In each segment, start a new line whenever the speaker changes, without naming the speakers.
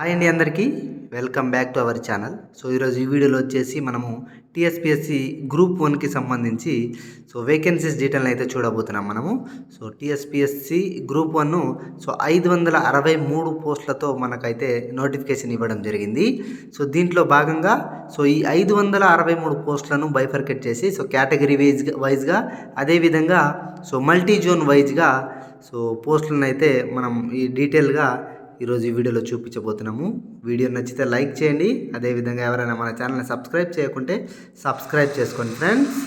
Hi అండి అందరికీ. Welcome back to our channel. So ఈరోజు ఈ వీడియోలో వచ్చేసి మనము టీఎస్పిఎస్సి గ్రూప్ వన్కి సంబంధించి సో వేకెన్సీస్ డీటెయిల్ అయితే చూడబోతున్నాం మనము. So TSPSC group one so ఐదు వందల అరవై మూడు పోస్టులతో మనకైతే నోటిఫికేషన్ ఇవ్వడం జరిగింది. సో దీంట్లో భాగంగా సో ఈ ఐదు వందల అరవై మూడు పోస్టులను బైఫర్కెట్ చేసి సో కేటగిరీ వైజ్ వైజ్గా అదేవిధంగా సో మల్టీ జోన్ వైజ్గా సో పోస్టులను అయితే మనం ఈ డీటెయిల్గా ఈరోజు ఈ వీడియోలో చూపించబోతున్నాము. వీడియో నచ్చితే లైక్ చేయండి. అదేవిధంగా ఎవరైనా మన ఛానల్ని సబ్స్క్రైబ్ చేయకుంటే సబ్స్క్రైబ్ చేసుకోండి ఫ్రెండ్స్.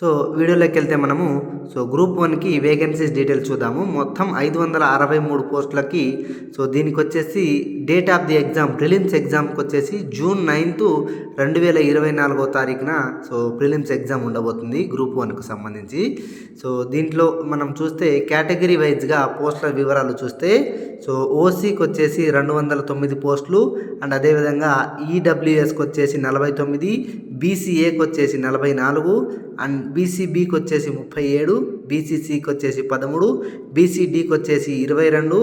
సో వీడియోలోకి వెళ్తే మనము సో గ్రూప్ వన్కి వేకెన్సీస్ డీటెయిల్స్ చూద్దాము. మొత్తం ఐదు వందల అరవై మూడు పోస్టులకి సో దీనికి వచ్చేసి date of the exam prelims ఎగ్జామ్కి వచ్చేసి జూన్ నైన్త్ రెండు వేల ఇరవై నాలుగో తారీఖున సో ప్రిలిమ్స్ ఎగ్జామ్ ఉండబోతుంది గ్రూప్ వన్కు సంబంధించి. సో దీంట్లో మనం చూస్తే కేటగిరీ వైజ్గా పోస్టుల వివరాలు చూస్తే సో ఓసీకి వచ్చేసి రెండు వందల తొమ్మిది పోస్టులు అండ్ అదేవిధంగా ఈడబ్ల్యూఎస్కి వచ్చేసి నలభై తొమ్మిది బీసీఏకి వచ్చేసి నలభై నాలుగు అండ్ బీసీబీకి వచ్చేసి ముప్పై ఏడు బీసీసీకి వచ్చేసి పదమూడు బీసీడీకి వచ్చేసి ఇరవై రెండు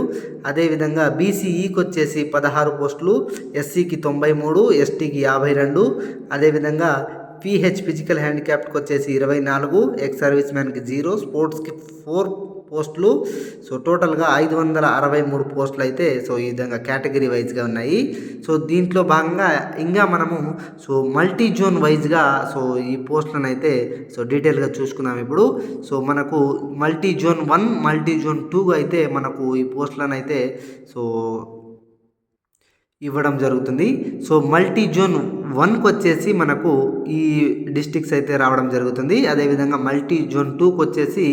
అదేవిధంగా బీసీఈకి వచ్చేసి పదహారు పోస్టులు ఎస్సీకి తొంభై మూడు ఎస్టీకి యాభై రెండు అదేవిధంగా పీహెచ్ ఫిజికల్ హ్యాండిక్యాప్ట్కి వచ్చేసి ఇరవై నాలుగు ఎక్స్ సర్వీస్ మ్యాన్కి జీరో స్పోర్ట్స్కి ఫోర్ పోస్టులు. సో టోటల్గా ఐదు వందల అరవై మూడు పోస్టులు అయితే సో ఈ విధంగా కేటగిరీ వైజ్గా ఉన్నాయి. సో దీంట్లో భాగంగా ఇంకా మనము సో మల్టీ జోన్ వైజ్గా సో ఈ పోస్టులను అయితే సో డీటెయిల్గా చూసుకున్నాం ఇప్పుడు. సో మనకు multi zone one multi zone two అయితే మనకు ఈ పోస్టులను అయితే సో ఇవ్వడం జరుగుతుంది. సో మల్టీ జోన్ వన్కి వచ్చేసి మనకు ఈ డిస్టిక్స్ అయితే రావడం జరుగుతుంది. అదేవిధంగా మల్టీ జోన్ టూకి వచ్చేసి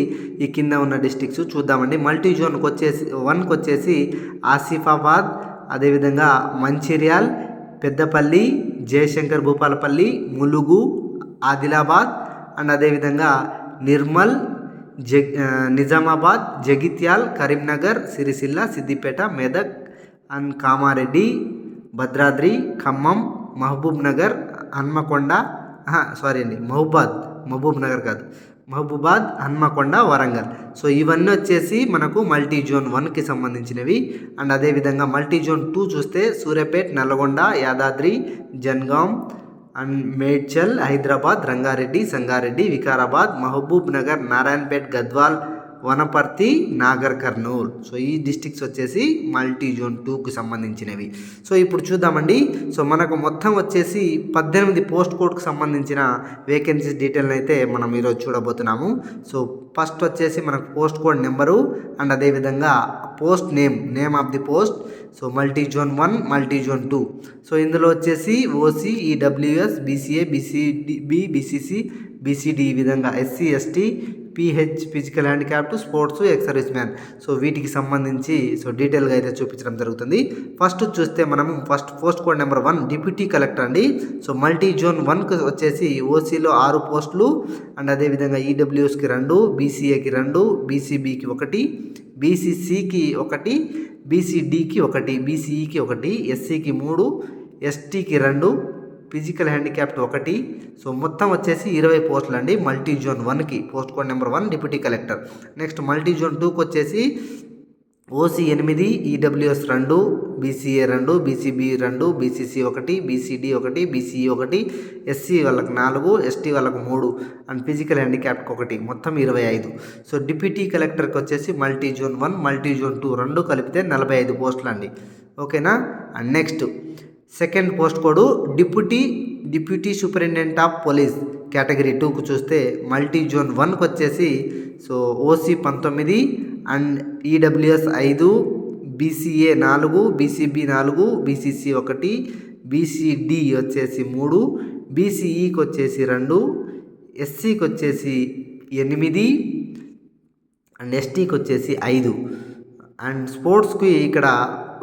ఈ కింద ఉన్న డిస్టిక్స్ చూద్దామండి. మల్టీ జోన్కి వచ్చేసి వన్కి వచ్చేసి ఆసిఫాబాద్ అదేవిధంగా మంచిర్యాల్ పెద్దపల్లి జయశంకర్ భూపాలపల్లి ములుగు ఆదిలాబాద్ అండ్ అదేవిధంగా నిర్మల్ జగ్ Nizamabad Jagtial Karimnagar Sircilla Siddipet Medak and Kamareddy Bhadradri Khammam Mahabubnagar Hanamkonda sorry అండి మహబూబాద్ మహబూబ్ నగర్ కాదు. మహబూబాద్ హన్మకొండ వరంగల్. సో ఇవన్నీ వచ్చేసి మనకు మల్టీ జోన్ వన్కి సంబంధించినవి. అండ్ అదేవిధంగా మల్టీ జోన్ టూ చూస్తే Suryapet Nalgonda Yadadri Jangaon and Medchal Hyderabad Rangareddy Sangareddy Vikarabad Mahabubnagar Narayanpet Gadwal Wanaparthy Nagarkurnool so ఈ డిస్టిక్స్ వచ్చేసి మల్టీ జోన్ టూకి సంబంధించినవి. సో ఇప్పుడు చూద్దామండి. సో మనకు మొత్తం వచ్చేసి పద్దెనిమిది పోస్ట్ కోడ్కి సంబంధించిన వేకెన్సీస్ డీటెయిల్ అయితే మనం ఈరోజు చూడబోతున్నాము. సో ఫస్ట్ వచ్చేసి మనకు పోస్ట్ కోడ్ నెంబరు అండ్ అదేవిధంగా post name name of the post. So multi zone one multi zone two. So ఇందులో వచ్చేసి OC EWS BCA BCD BCC BCD ఈ విధంగా SC ST PH physical handicapped sports ex man so వీటికి సంబంధించి so డీటెయిల్గా అయితే చూపించడం జరుగుతుంది. ఫస్ట్ చూస్తే మనం first post code number one deputy collector అండి. సో మల్టీ జోన్ వన్కి వచ్చేసి ఓసీలో ఆరు పోస్టులు అండ్ అదేవిధంగా ఈడబ్ల్యూఎస్కి రెండు బీసీఏకి రెండు బీసీబీకి ఒకటి బీసీసీకి ఒకటి బీసీడీకి ఒకటి బీసీఈకి ఒకటి ఎస్సీకి మూడు ఎస్టీకి రెండు ఫిజికల్ హ్యాండిక్యాప్ట్ ఒకటి. సో మొత్తం వచ్చేసి ఇరవై పోస్టులు అండి మల్టీ జోన్ వన్కి post code number one deputy collector. Next multi zone టూకి వచ్చేసి ఓసీ ఎనిమిది ఈడబ్ల్యూఎస్ రెండు బీసీఏ రెండు బీసీబీ రెండు బీసీసీ ఒకటి బీసీడీ ఒకటి బీసీఈ ఒకటి ఎస్సీ వాళ్ళకి నాలుగు ఎస్టీ వాళ్ళకు మూడు అండ్ ఫిజికల్ హ్యాండిక్యాప్ట్కి ఒకటి. మొత్తం ఇరవై ఐదు. సో డిప్యూటీ కలెక్టర్కి వచ్చేసి multi zone one multi zone two రెండు కలిపితే నలభై ఐదు పోస్టులు అండి ఓకేనా? And next second post code deputy deputy superintendent of police category టూకు చూస్తే మల్టీ జోన్ వన్కి వచ్చేసి సో ఓసీ పంతొమ్మిది అండ్ ఈడబ్ల్యూఎస్ ఐదు బీసీఏ నాలుగు బీసీబీ నాలుగు బీసీసీ ఒకటి బీసీడి వచ్చేసి మూడు బీసీఈకి వచ్చేసి రెండు ఎస్సీకి వచ్చేసి ఎనిమిది అండ్ ఎస్టీకి వచ్చేసి ఐదు. అండ్ స్పోర్ట్స్కి ఇక్కడ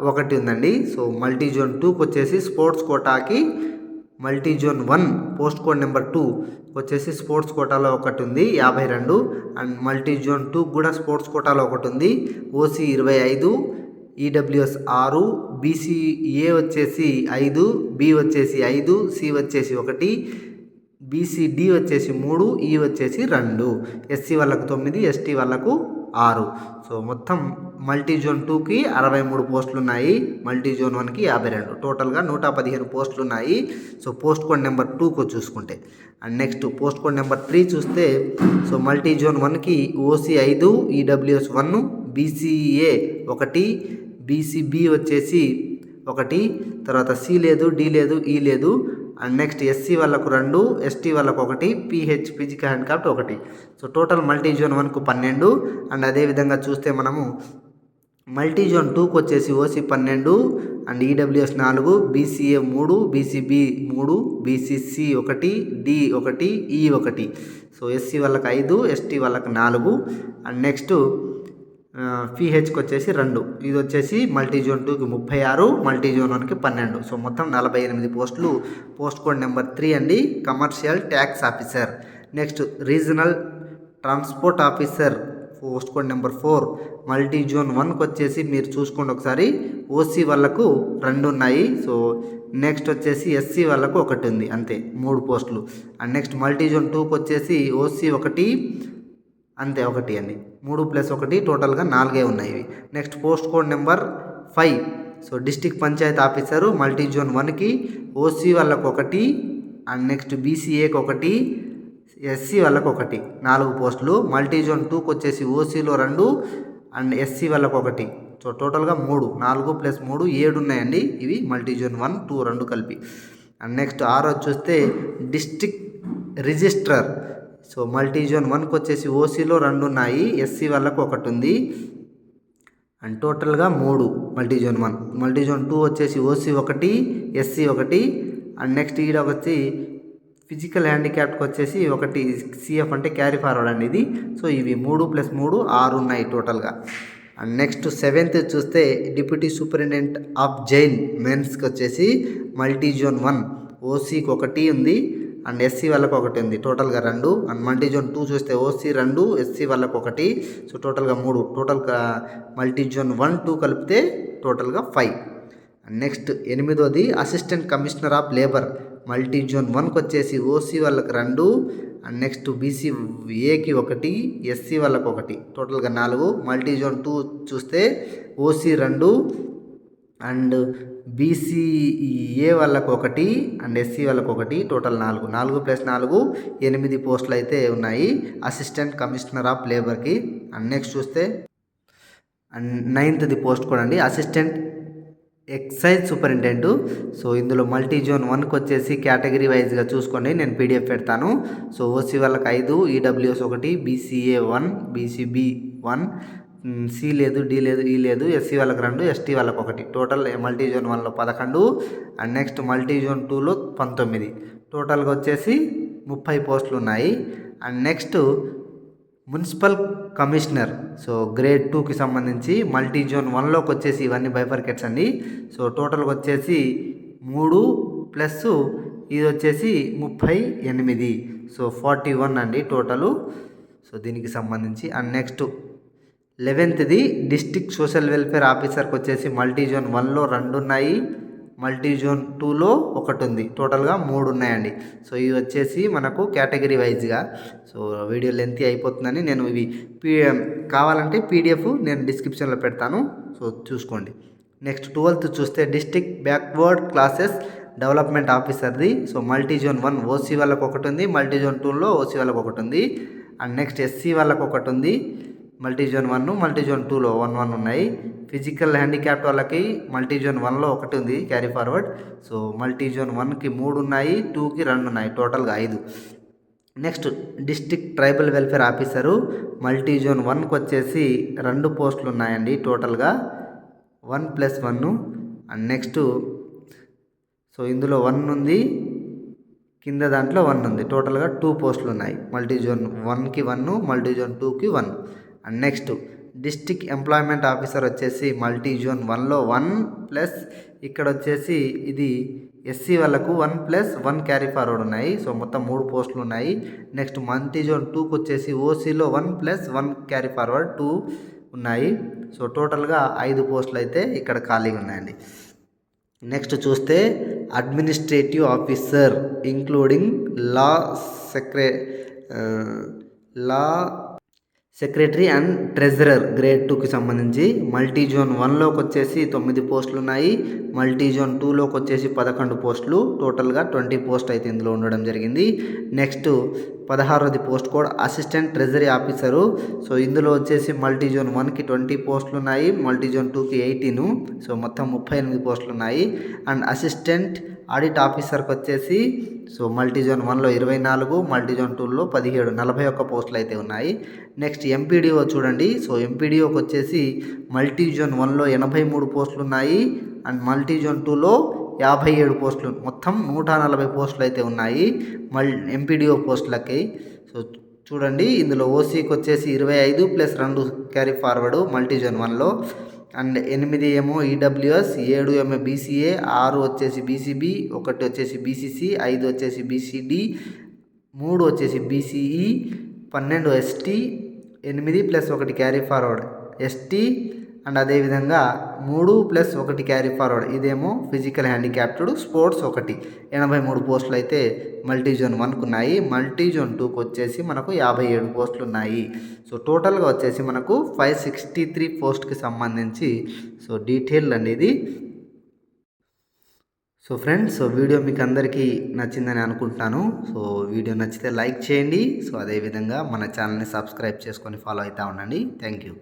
ఒకటి ఉందండి సో మల్టీ జోన్ టూకి వచ్చేసి sports కోటాకి multi zone one post code number two వచ్చేసి స్పోర్ట్స్ కోటాలో ఒకటి ఉంది యాభై రెండు. అండ్ మల్టీ జోన్ టూ కూడా స్పోర్ట్స్ కోటాలో ఒకటి ఉంది ఓసీ ఇరవై ఐదు ఈడబ్ల్యూఎస్ ఆరు బీసీఏ వచ్చేసి ఐదు బి వచ్చేసి ఐదు సి వచ్చేసి ఒకటి బీసీడి వచ్చేసి మూడు ఈ వచ్చేసి రెండు. ఎస్సీ వాళ్ళకు తొమ్మిది ఎస్టీ వాళ్ళకు ఆరు. సో మొత్తం మల్టీ జోన్ టూకి అరవై మూడు పోస్టులు ఉన్నాయి మల్టీ జోన్ వన్కి యాభై రెండు. టోటల్గా నూట పదిహేను పోస్టులు ఉన్నాయి సో పోస్ట్ కోడ్ నెంబర్ టూకు చూసుకుంటే. And next post code number three చూస్తే సో మల్టీ జోన్ వన్కి ఓసీ ఐదు ఈడబ్ల్యూఎస్ వన్ బీసీఏ ఒకటి బీసీబీ వచ్చేసి ఒకటి తర్వాత సి లేదు డి లేదు ఈ లేదు అండ్ నెక్స్ట్ ఎస్సీ వాళ్ళకు రెండు ఎస్టీ వాళ్ళకు ఒకటి పిహెచ్ ఫిజికల్ హ్యాండిక్రాఫ్ట్ ఒకటి. సో టోటల్ మల్టీ జోన్ వన్కు పన్నెండు. అండ్ అదేవిధంగా చూస్తే మనము మల్టీ జోన్ టూకి వచ్చేసి ఓసీ పన్నెండు అండ్ ఈడబ్ల్యూఎస్ నాలుగు బీసీఏ మూడు బీసీబీ మూడు బీసీసీ ఒకటి డి ఒకటి ఈ ఒకటి. సో ఎస్సీ వాళ్ళకి ఐదు ఎస్టీ వాళ్ళకి నాలుగు. అండ్ నెక్స్ట్ పిహెచ్కి వచ్చేసి రెండు. ఇది వచ్చేసి మల్టీ జోన్ టూకి ముప్పై ఆరు మల్టీ జోన్ వన్కి పన్నెండు. సో మొత్తం నలభై ఎనిమిది పోస్టులు. పోస్ట్ కోడ్ నెంబర్ త్రీ అండి. Commercial tax officer next regional transport officer post code number four multi zone వన్కి వచ్చేసి మీరు చూసుకోండి ఒకసారి. ఓసీ వాళ్ళకు రెండు ఉన్నాయి. సో నెక్స్ట్ వచ్చేసి ఎస్సీ వాళ్ళకు ఒకటి ఉంది. అంతే. మూడు పోస్టులు. అండ్ నెక్స్ట్ మల్టీ జోన్ టూకి వచ్చేసి ఓసీ ఒకటి అంతే ఒకటి అండి. మూడు ప్లస్ ఒకటి టోటల్గా నాలుగే ఉన్నాయి ఇవి. Next post code number five. So district panchayat officer multi zone వన్కి ఓసీ వాళ్ళకు ఒకటి అండ్ నెక్స్ట్ బీసీఏకి ఒకటి ఎస్సీ వాళ్ళకు ఒకటి. నాలుగు పోస్టులు. మల్టీ జోన్ టూకి వచ్చేసి ఓసీలో రెండు అండ్ ఎస్సీ వాళ్ళకు ఒకటి. సో టోటల్గా మూడు. నాలుగు ప్లస్ మూడు ఏడు ఉన్నాయండి. ఇవి మల్టీ జోన్ వన్ టూ రెండు కలిపి. అండ్ నెక్స్ట్ ఆరో చూస్తే district registrar. So multi zone వన్కి వచ్చేసి ఓసీలో రెండు ఉన్నాయి ఎస్సీ వాళ్ళకు ఒకటి ఉంది అండ్ టోటల్గా మూడు multi zone one. Multi zone two వచ్చేసి ఓసీ ఒకటి ఎస్సీ ఒకటి. అండ్ నెక్స్ట్ ఈడ వచ్చి ఫిజికల్ హ్యాండిక్యాప్ట్కి వచ్చేసి ఒకటి సిఎఫ్ అంటే క్యారీ ఫార్వర్డ్ అండి ఇది. సో ఇవి మూడు ప్లస్ మూడు ఆరు ఉన్నాయి టోటల్గా. అండ్ నెక్స్ట్ సెవెంత్ చూస్తే డిప్యూటీ సూపరింటెండెంట్ ఆఫ్ జైన్ మెన్స్కి వచ్చేసి మల్టీ జోన్ వన్. ఓసీకి ఒకటి ఉంది. అండ్ ఎస్సీ వాళ్ళకు ఒకటి ఉంది. టోటల్గా రెండు. అండ్ మల్టీ జోన్ టూ చూస్తే ఓసీ రెండు ఎస్సీ వాళ్ళకు ఒకటి. సో టోటల్గా మూడు. టోటల్గా మల్టీ జోన్ వన్ టూ కలిపితే టోటల్గా five and next ఎనిమిదోది assistant commissioner of labour multi zone వన్కి వచ్చేసి ఓసీ వాళ్ళకి రెండు. అండ్ నెక్స్ట్ బీసీ ఏకి ఒకటి ఎస్సీ వాళ్ళకి ఒకటి. టోటల్గా నాలుగు. మల్టీ జోన్ టూ చూస్తే ఓసీ రెండు. అండ్ బీసీఏ వాళ్ళకు ఒకటి అండ్ ఎస్సీ వాళ్ళకు ఒకటి టోటల్ నాలుగు. నాలుగు ప్లస్ నాలుగు ఎనిమిది పోస్టులు అయితే ఉన్నాయి. అసిస్టెంట్ కమిషనర్ ఆఫ్ లేబర్కి. అండ్ నెక్స్ట్ చూస్తే అండ్ నైన్త్ది పోస్ట్ కూడా అండి. అసిస్టెంట్ ఎక్సైజ్ సూపరింటెండెంట్ సో ఇందులో మల్టీ జోన్ వన్కి వచ్చేసి కేటగిరీ వైజ్గా చూసుకోండి. నేను పీడిఎఫ్ పెడతాను. సో ఓసీ వాళ్ళకి ఐదు ఈడబ్ల్యూఎస్ ఒకటి BCA one BCB one C లేదు డి లేదు ఈ లేదు ఎస్సీ వాళ్ళకి రెండు ఎస్టీ వాళ్ళకి ఒకటి. టోటల్ మల్టీ జోన్ వన్లో పదకొండు అండ్ నెక్స్ట్ మల్టీ జోన్ టూలో పంతొమ్మిది. టోటల్గా వచ్చేసి ముప్పై పోస్టులు ఉన్నాయి. And next municipal commissioner so grade టూకి సంబంధించి మల్టీ జోన్ వన్లోకి వచ్చేసి ఇవన్నీ బైఫర్కెట్స్ అండి. సో టోటల్గా వచ్చేసి మూడు ప్లస్ ఇది వచ్చేసి ముప్పై ఎనిమిది. సో ఫార్టీ వన్ అండి టోటలు. సో దీనికి సంబంధించి అండ్ నెక్స్ట్ లెవెన్త్ది డిస్టిక్ సోషల్ వెల్ఫేర్ ఆఫీసర్కి వచ్చేసి మల్టీ జోన్ వన్లో రెండు ఉన్నాయి మల్టీ జోన్ టూలో ఒకటి ఉంది టోటల్గా మూడు ఉన్నాయండి సో ఇవి వచ్చేసి మనకు కేటగిరీ వైజ్గా. సో వీడియో లెంత్ అయిపోతుందని నేను ఇవి పీ కావాలంటే పీడిఎఫ్ నేను డిస్క్రిప్షన్లో పెడతాను. సో చూసుకోండి. నెక్స్ట్ ట్వెల్త్ చూస్తే district backward classes development ఆఫీసర్ది. So multi zone one OC వాళ్ళకి ఒకటి ఉంది మల్టీ జోన్ టూలో ఓసీ వాళ్ళకి ఒకటి ఉంది అండ్ నెక్స్ట్ ఎస్సీ వాళ్ళకి ఒకటి ఉంది multi zone one multi zone టూలో వన్ వన్ ఉన్నాయి. ఫిజికల్ హ్యాండిక్యాప్ వాళ్ళకి మల్టీ జోన్ వన్లో ఒకటి ఉంది carry forward. So multi zone వన్కి మూడు ఉన్నాయి టూకి రెండు ఉన్నాయి టోటల్గా ఐదు. Next district tribal welfare officer multi zone వన్కి వచ్చేసి రెండు పోస్టులు ఉన్నాయండి టోటల్గా. One plus one and next so ఇందులో వన్ ఉంది కింద దాంట్లో వన్ ఉంది. టోటల్గా టూ పోస్టులు ఉన్నాయి. మల్టీ జోన్ వన్కి వన్ మల్టీ జోన్ టూకి one. And next district employment officer వచ్చేసి మల్టీ జోన్ వన్లో వన్ ప్లస్ ఇక్కడ వచ్చేసి ఇది ఎస్సీ వాళ్ళకు one plus one carry forward ఉన్నాయి. సో మొత్తం మూడు పోస్టులు ఉన్నాయి. నెక్స్ట్ మల్టీ జోన్ టూకి వచ్చేసి ఓసీలో one plus one carry forward two ఉన్నాయి. సో టోటల్గా ఐదు పోస్టులు అయితే ఇక్కడ ఖాళీగా ఉన్నాయండి. నెక్స్ట్ చూస్తే administrative officer including law సెక్రే law secretary and treasurer grade టూకి సంబంధించి మల్టీ జోన్ వన్లోకి వచ్చేసి తొమ్మిది పోస్టులు ఉన్నాయి మల్టీ జోన్ టూలోకి వచ్చేసి పదకొండు పోస్టులు. టోటల్గా ట్వంటీ పోస్ట్ అయితే ఇందులో ఉండడం జరిగింది. Next పదహారోది post code assistant treasury officer. So ఇందులో వచ్చేసి మల్టీ జోన్ వన్కి ట్వంటీ పోస్టులు ఉన్నాయి మల్టీ జోన్ టూకి ఎయిటీను. సో మొత్తం ముప్పై ఎనిమిది పోస్టులు ఉన్నాయి అండ్ అసిస్టెంట్ ఆడిట్ ఆఫీసర్కి వచ్చేసి సో మల్టీ జోన్ వన్లో ఇరవై నాలుగు మల్టీ జోన్ టూలో పదిహేడు నలభై ఒక్క పోస్టులు అయితే ఉన్నాయి. నెక్స్ట్ ఎంపీడీఓ చూడండి. సో ఎంపీడీఓకి వచ్చేసి మల్టీ జోన్ వన్లో ఎనభై మూడు పోస్టులు ఉన్నాయి అండ్ మల్టీ జోన్ టూలో యాభై ఏడు పోస్టులు. మొత్తం నూట నలభై పోస్టులు అయితే ఉన్నాయి. మల్ ఎంపీడీఓ పోస్టులకి. సో చూడండి ఇందులో ఓసీకి వచ్చేసి ఇరవై ఐదు ప్లస్ రెండు క్యారీ ఫార్వర్డ్ మల్టీజోన్ వన్లో. అండ్ ఎనిమిది ఏమో ఈడబ్ల్యూఎస్ ఏడు ఏమో బీసీఏ ఆరు వచ్చేసి బీసీబీ ఒకటి వచ్చేసి బీసీసీ ఐదు వచ్చేసి బీసీడి మూడు వచ్చేసి బీసీఈ పన్నెండు ఎస్టీ ఎనిమిది ప్లస్ ఒకటి క్యారీ ఫార్వర్డ్ ఎస్టీ అండ్ అదేవిధంగా మూడు ప్లస్ ఒకటి క్యారీ ఫార్వర్డ్ ఇదేమో ఫిజికల్ హ్యాండిక్యాప్టెడ్ స్పోర్ట్స్ ఒకటి. ఎనభై మూడు పోస్టులు అయితే మల్టీ జోన్ వన్కు ఉన్నాయి. మల్టీ జోన్ టూకి వచ్చేసి మనకు యాభై ఏడు పోస్టులు ఉన్నాయి. సో టోటల్గా వచ్చేసి మనకు ఫైవ్ సిక్స్టీ త్రీ పోస్ట్కి సంబంధించి సో డీటెయిల్ అనేది. సో ఫ్రెండ్స్ సో వీడియో మీకు అందరికీ నచ్చిందని అనుకుంటాను సో వీడియో నచ్చితే లైక్ చేయండి. సో అదేవిధంగా మన ఛానల్ని సబ్స్క్రైబ్ చేసుకొని ఫాలో అవుతూ ఉండండి. Thank you.